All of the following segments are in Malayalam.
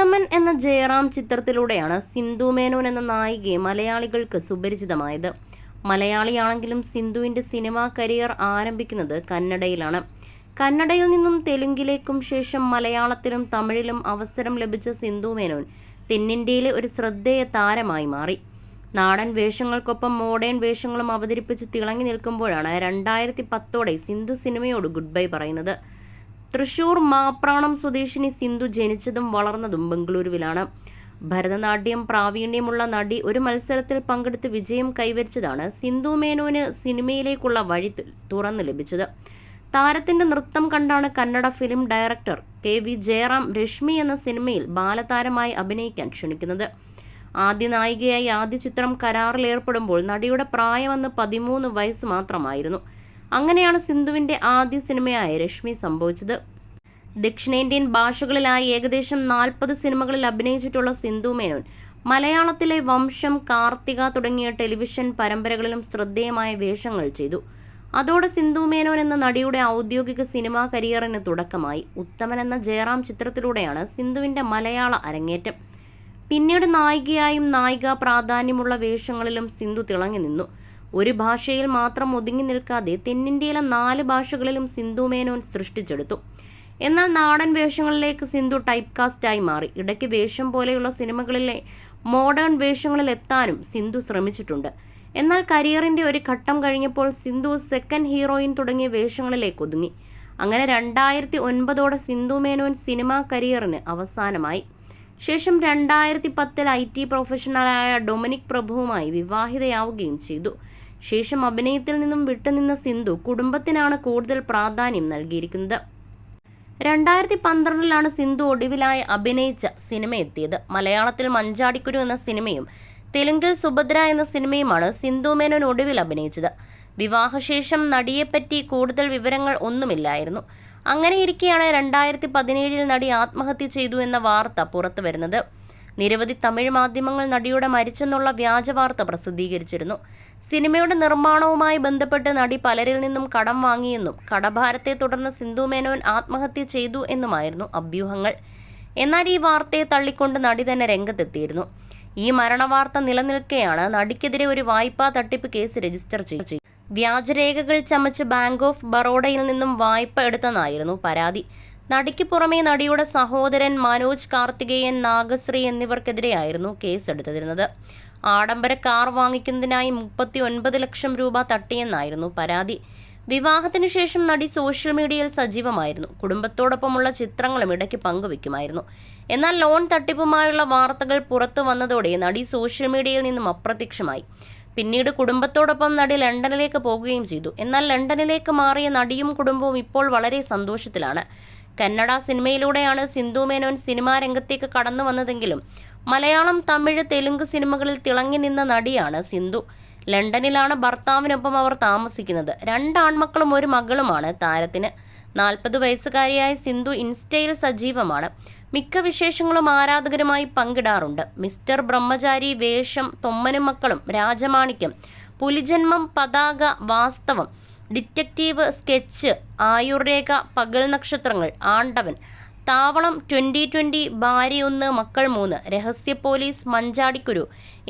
ഉത്തമൻ എന്ന ജയറാം ചിത്രത്തിലൂടെയാണ് സിന്ധു മേനോൻ എന്ന നായികയെ മലയാളികൾക്ക് സുപരിചിതമായത്. മലയാളിയാണെങ്കിലും സിന്ധുവിന്റെ സിനിമാ കരിയർ ആരംഭിക്കുന്നത് കന്നഡയിലാണ്. കന്നഡയിൽ നിന്നും തെലുങ്കിലേക്കും ശേഷം മലയാളത്തിലും തമിഴിലും അവസരം ലഭിച്ച സിന്ധു മേനോൻ തെന്നിന്ത്യയിലെ ഒരു ശ്രദ്ധേയ താരമായി മാറി. നാടൻ വേഷങ്ങൾക്കൊപ്പം മോഡേൺ വേഷങ്ങളും അവതരിപ്പിച്ച് തിളങ്ങി നിൽക്കുമ്പോഴാണ് രണ്ടായിരത്തി പത്തോടെ സിന്ധു സിനിമയോട് ഗുഡ് ബൈ പറയുന്നത്. തൃശൂർ മാപ്രാണം സ്വദേശിനി സിന്ധു ജനിച്ചതും വളർന്നതും ബംഗളൂരുവിലാണ്. ഭരതനാട്യം പ്രാവീണ്യമുള്ള നടി ഒരു മത്സരത്തിൽ പങ്കെടുത്ത് വിജയം കൈവരിച്ചതാണ് സിന്ധു മേനോന് സിനിമയിലേക്കുള്ള വഴി തുറന്നു ലഭിച്ചത്. താരത്തിന്റെ നൃത്തം കണ്ടാണ് Kannada film director K V Jayaram Rashmi എന്ന സിനിമയിൽ ബാലതാരമായി അഭിനയിക്കാൻ ക്ഷണിക്കുന്നത്. ആദ്യ നായികയായി ആദ്യ ചിത്രം കരാറിലേർപ്പെടുമ്പോൾ നടിയുടെ പ്രായമെന്ന് പതിമൂന്ന് വയസ്സ് മാത്രമായിരുന്നു. അങ്ങനെയാണ് സിന്ധുവിന്റെ ആദ്യ സിനിമയായ രശ്മി സംഭവിച്ചത്. ദക്ഷിണേന്ത്യൻ ഭാഷകളിലായി ഏകദേശം നാൽപ്പത് സിനിമകളിൽ അഭിനയിച്ചിട്ടുള്ള സിന്ധു മേനോൻ മലയാളത്തിലെ വംശം കാർത്തിക തുടങ്ങിയ ടെലിവിഷൻ പരമ്പരകളിലും ശ്രദ്ധേയമായ വേഷങ്ങൾ ചെയ്തു. അതോടെ സിന്ധു മേനോൻ എന്ന നടിയുടെ ഔദ്യോഗിക സിനിമാ കരിയറിന് തുടക്കമായി. ഉത്തമൻ എന്ന ജയറാം ചിത്രത്തിലൂടെയാണ് സിന്ധുവിന്റെ മലയാള അരങ്ങേറ്റം. പിന്നീട് നായികയായും നായിക പ്രാധാന്യമുള്ള വേഷങ്ങളിലും സിന്ധു തിളങ്ങി നിന്നു. ഒരു ഭാഷയിൽ മാത്രം ഒതുങ്ങി നിൽക്കാതെ തെന്നിന്ത്യയിലെ നാല് ഭാഷകളിലും സിന്ധു മേനോൻ സൃഷ്ടിച്ചെടുത്തു. എന്നാൽ നാടൻ വേഷങ്ങളിലേക്ക് സിന്ധു ടൈപ്പ് കാസ്റ്റായി മാറി. ഇടയ്ക്ക് വേഷം പോലെയുള്ള സിനിമകളിലെ മോഡേൺ വേഷങ്ങളിൽ എത്താനും സിന്ധു ശ്രമിച്ചിട്ടുണ്ട്. എന്നാൽ കരിയറിന്റെ ഒരു ഘട്ടം കഴിഞ്ഞപ്പോൾ സിന്ധു സെക്കൻഡ് ഹീറോയിൻ തുടങ്ങിയ വേഷങ്ങളിലേക്ക് ഒതുങ്ങി. അങ്ങനെ രണ്ടായിരത്തി ഒൻപതോടെ സിന്ധു മേനോൻ സിനിമാ കരിയറിന് അവസാനമായി. ശേഷം രണ്ടായിരത്തി പത്തിൽ ഐ ടി പ്രൊഫഷണലായ ഡൊമിനിക് പ്രഭുവുമായി വിവാഹിതയാവുകയും ചെയ്തു. ശേഷം അഭിനയത്തിൽ നിന്നും വിട്ടുനിന്ന സിന്ധു കുടുംബത്തിനാണ് കൂടുതൽ പ്രാധാന്യം നൽകിയിരിക്കുന്നത്. രണ്ടായിരത്തി പന്ത്രണ്ടിലാണ് സിന്ധു ഒടുവിലായി അഭിനയിച്ച സിനിമ എത്തിയത്. മലയാളത്തിൽ മഞ്ചാടിക്കുരു എന്ന സിനിമയും തെലുങ്കിൽ സുഭദ്ര എന്ന സിനിമയുമാണ് സിന്ധു മേനോൻ ഒടുവിൽ അഭിനയിച്ചത്. വിവാഹശേഷം നടിയെപ്പറ്റി കൂടുതൽ വിവരങ്ങൾ ഒന്നുമില്ലായിരുന്നു. അങ്ങനെയിരിക്കെയാണ് രണ്ടായിരത്തി പതിനേഴിൽ നടി ആത്മഹത്യ ചെയ്തു എന്ന വാർത്ത പുറത്തു വരുന്നത്. നിരവധി തമിഴ് മാധ്യമങ്ങൾ നടിയുടെ മരിച്ചെന്നുള്ള വ്യാജ വാർത്ത പ്രസിദ്ധീകരിച്ചിരുന്നു. സിനിമയുടെ നിർമ്മാണവുമായി ബന്ധപ്പെട്ട് നടി പലരിൽ നിന്നും കടം വാങ്ങിയെന്നും കടഭാരത്തെ തുടർന്ന് സിന്ധു മേനോൻ ആത്മഹത്യ ചെയ്തു എന്നുമായിരുന്നു അഭ്യൂഹങ്ങൾ. എന്നാൽ ഈ വാർത്തയെ തള്ളിക്കൊണ്ട് നടി തന്നെ രംഗത്തെത്തിയിരുന്നു. ഈ മരണവാർത്ത നിലനിൽക്കെയാണ് നടിക്കെതിരെ ഒരു വായ്പാ തട്ടിപ്പ് കേസ് രജിസ്റ്റർ ചെയ്തു വ്യാജരേഖകൾ ചമച്ച് ബാങ്ക് ഓഫ് ബറോഡയിൽ നിന്നും വായ്പ എടുത്തെന്നായിരുന്നു പരാതി. നടിക്ക് പുറമെ നടിയുടെ സഹോദരൻ മനോജ് കാർത്തികേയൻ നാഗശ്രീ എന്നിവർക്കെതിരെയായിരുന്നു കേസ് എടുത്തിരുന്നത് ആഡംബര കാർ വാങ്ങിക്കുന്നതിനായി മുപ്പത്തി ഒൻപത് ലക്ഷം രൂപ തട്ടിയെന്നായിരുന്നു പരാതി. വിവാഹത്തിനു ശേഷം നടി സോഷ്യൽ മീഡിയയിൽ സജീവമായിരുന്നു. കുടുംബത്തോടൊപ്പമുള്ള ചിത്രങ്ങളും ഇടയ്ക്ക് പങ്കുവെക്കുമായിരുന്നു. എന്നാൽ ലോൺ തട്ടിപ്പുമായുള്ള വാർത്തകൾ പുറത്തു വന്നതോടെ നടി സോഷ്യൽ മീഡിയയിൽ നിന്നും അപ്രത്യക്ഷമായി. പിന്നീട് കുടുംബത്തോടൊപ്പം നടി ലണ്ടനിലേക്ക് പോകുകയും ചെയ്തു. എന്നാൽ ലണ്ടനിലേക്ക് മാറിയ നടിയും കുടുംബവും ഇപ്പോൾ വളരെ സന്തോഷത്തിലാണ്. കന്നഡ സിനിമയിലൂടെയാണ് സിന്ധു മേനോൻ സിനിമാ രംഗത്തേക്ക് കടന്നു വന്നതെങ്കിലും മലയാളം തമിഴ് തെലുങ്ക് സിനിമകളിൽ തിളങ്ങി നിന്ന നടിയാണ് സിന്ധു. ലണ്ടനിലാണ് ഭർത്താവിനൊപ്പം അവർ താമസിക്കുന്നത്. രണ്ട് ആൺമക്കളും ഒരു മകളുമാണ് താരത്തിന്. നാൽപ്പത് വയസ്സുകാരിയായ സിന്ധു ഇൻസ്റ്റയിൽ സജീവമാണ്. മിക്ക വിശേഷങ്ങളും ആരാധകരുമായി പങ്കിടാറുണ്ട്. മിസ്റ്റർ ബ്രഹ്മചാരി വേഷം തൊമ്മനും മക്കളും രാജമാണിക്യം പുലിജന്മം പതാക വാസ്തവം ഡിറ്റക്റ്റീവ് സ്കെച്ച് ആയുർരേഖ പകൽ നക്ഷത്രങ്ങൾ ആണ്ടവൻ താവളം ട്വന്റി ട്വന്റി ഭാര്യ ഒന്ന് മക്കൾ മൂന്ന് രഹസ്യ പോലീസ് മഞ്ചാടിക്കുരു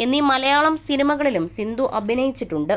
എന്നീ മലയാളം സിനിമകളിലും സിന്ധു അഭിനയിച്ചിട്ടുണ്ട്.